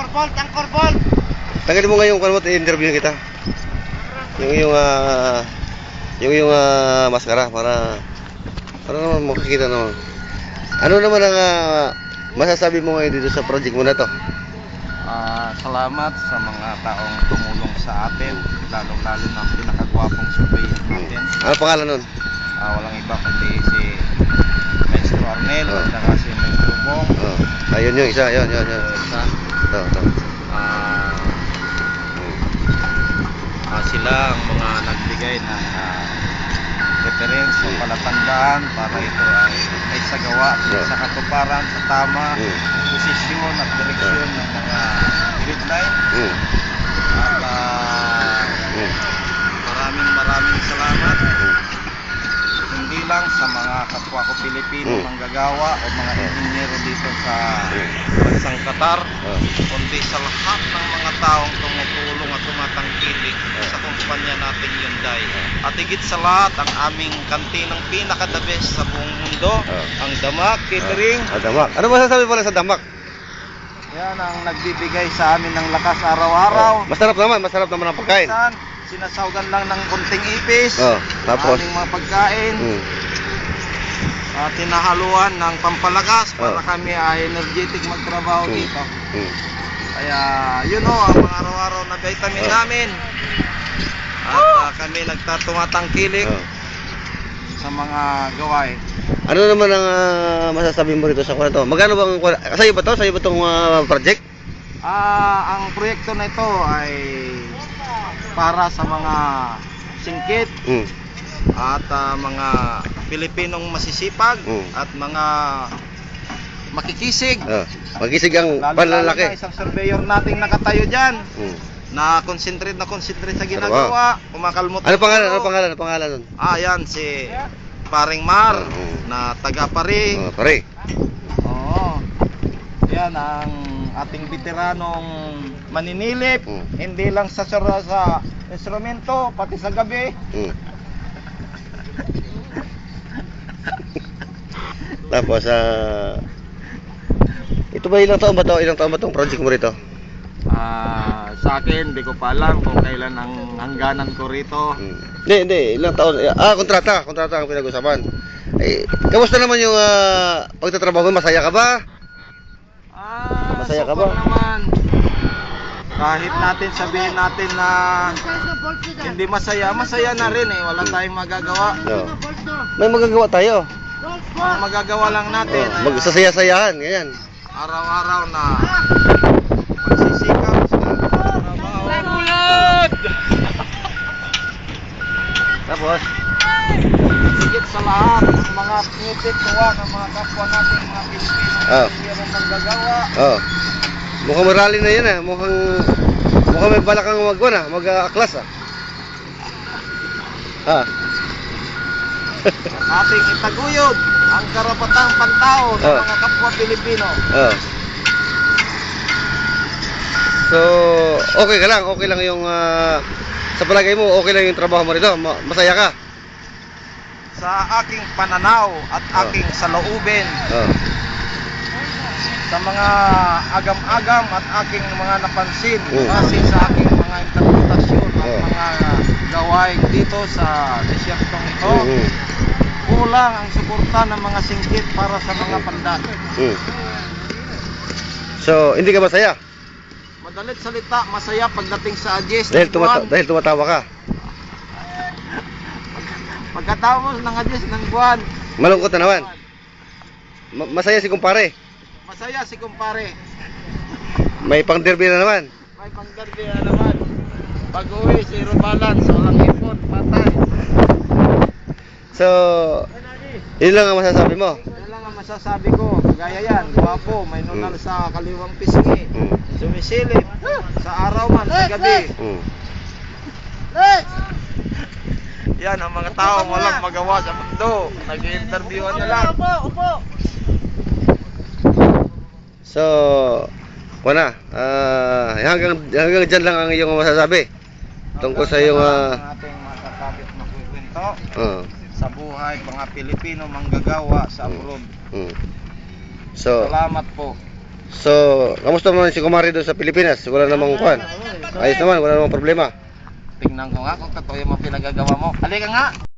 Angkor bolt, angkor bolt. Tanggalin mo nga yung kalmot, i-interview kita. Yung yung ah yung yung ah, maskara para para naman makikita naman. Ano naman ang ah, masasabi mo ngayon dito sa project mo na to? Ah, salamat sa mga taong tumulong sa atin, lalong-lalo na ang pinakagwapong surveyor natin. Ano pangalan nun? Ah, walang iba kundi si Maestro Arnel Oh. at saka si Maestro Bong. Oh, ayun yung isa, yun, yun, yun. Isa, Ito, ito. ah, Hmm. ah, sila ang mga nagbigay ng ah, reference o palatandaan para ito ay may sagawa Yeah. sa katuparan sa tama Hmm. posisyon at direksyon ng mga grid line Hmm. at ah, Hmm. maraming maraming salamat Hmm. hindi lang sa mga kapwa ko Pilipino Mm. manggagawa o mga inhinyero dito sa. Bansang Qatar Oh. kundi sa lahat ng mga taong tumutulong at tumatangkilik sa kumpanya nating Hyundai. At higit sa lahat, ang aming kantinang pinaka-the best sa buong mundo, Oh. ang Damak Catering. Ah, damak. Ano masasabi lang sa damak? Yan ang nagbibigay sa amin ng lakas araw-araw. Oh. Masarap naman, masarap naman ang pagkain. Minsan, sinasawgan lang ng konting ipis. Oh, tapos? Aming mga pagkain. Hmm. At tinahaluan ng pampalakas para Oh. kami ay energetic magtrabaho Hmm. dito. Hmm. Kaya yun o ang mga araw-araw na vitamin Oh. namin. At ah, kami nagtatumatangkilik Oh. sa mga gawain. Ano naman ang ah, masasabi mo rito sa kwarto? Magkano bang sa'yo ba to? Sa'yo ba tong ah, project? Ah, ang proyekto na ito ay para sa mga singkit Hmm. at ah, mga Pilipinong masisipag Hmm. at mga makikisig. Oh. Magisig ang Lalo-lalo na panlalaki. isang surveyor nating nakatayo dyan. Hmm. na concentrate na concentrate sa ginagawa, kumakalmot. Ano pangalan? ng Ano pangalan? Ano pangalan nun? Ah, yan si Paring Mar Oo. na taga Pari. Oh, pare. Oo. Yan ang ating veteranong maninilip, Mm. hindi lang sa sa instrumento, pati sa gabi. Hmm. Tapos ah ito ba ilang taon ba to? Ilang taon ba tong project mo rito? Ah, sa akin, hindi ko pa alam kung kailan ang hangganan ko rito. Hmm. Hindi, hindi. Ilang taon? Ah, kontrata. Kontrata ang pinag-usapan. Eh, kamusta naman yung ah, pagtatrabaho mo? Masaya ka ba? Ah, Masaya ka ba? naman. Kahit natin sabihin natin na hindi masaya, masaya na rin eh. Wala tayong magagawa. No. May magagawa tayo. Ang magagawa lang natin, Oh, ay, magsasaya-sayahan, ganyan. araw-araw na magsisikap sa trabaho. Tapos, Higit sa lahat, ang mga ngipit tuwa ng mga kapwa natin, mga Pilipino, Ah. hindi rin manggagawa. oh. Mukhang marali na yan ah. Mukhang mukhang may balak kang magwan ah, mag-aklas ah. Ah. Ating itaguyod ang karapatang pantao ng Ah. mga kapwa Pilipino. Oh. So, okay ka lang, okay lang yung ah, sa palagay mo, okay lang yung trabaho mo rito, Ma- masaya ka. Sa aking pananaw at Ah. aking saloobin, Oh. sa mga agam-agam at aking mga napansin Mm. base sa aking mga interpretasyon at Oh. mga gawain dito sa desyertong ito, Mm, kulang ang suporta ng mga singgit para sa mga pandan. mm. So, hindi ka masaya Madalit salita, masaya pagdating sa adjust dahil tumata dahil tumatawa ka. Pagkatapos ng adjust ng buwan, Malungkot na naman. Ma- masaya si kumpare. masaya si kumpare. May pang derby na naman. May panggardi na naman. Pag uwi, zero balance, walang ipon, patay. So, yun lang ang masasabi mo. Yan lang ang masasabi ko. Gaya yan, gwapo, may nunal Mm. sa kaliwang pisngi. Mm. Sumisilip sa araw man, sa gabi. Mm. Yan ang mga tao walang magawa sa mundo. Nag-interviewan na lang. So, wala. Ah, hanggang hanggang diyan lang ang iyong masasabi tungkol sa iyong ah, Ang ating matatapit na kwento ah, sa buhay mga Pilipino manggagawa sa Mm. abroad. mm. So, Salamat po. So, kamusta naman si Kumari doon sa Pilipinas? Wala namang kwan. Ayos naman, wala namang problema. Tingnan ko nga kung yung mga pinagagawa mo. Halika nga!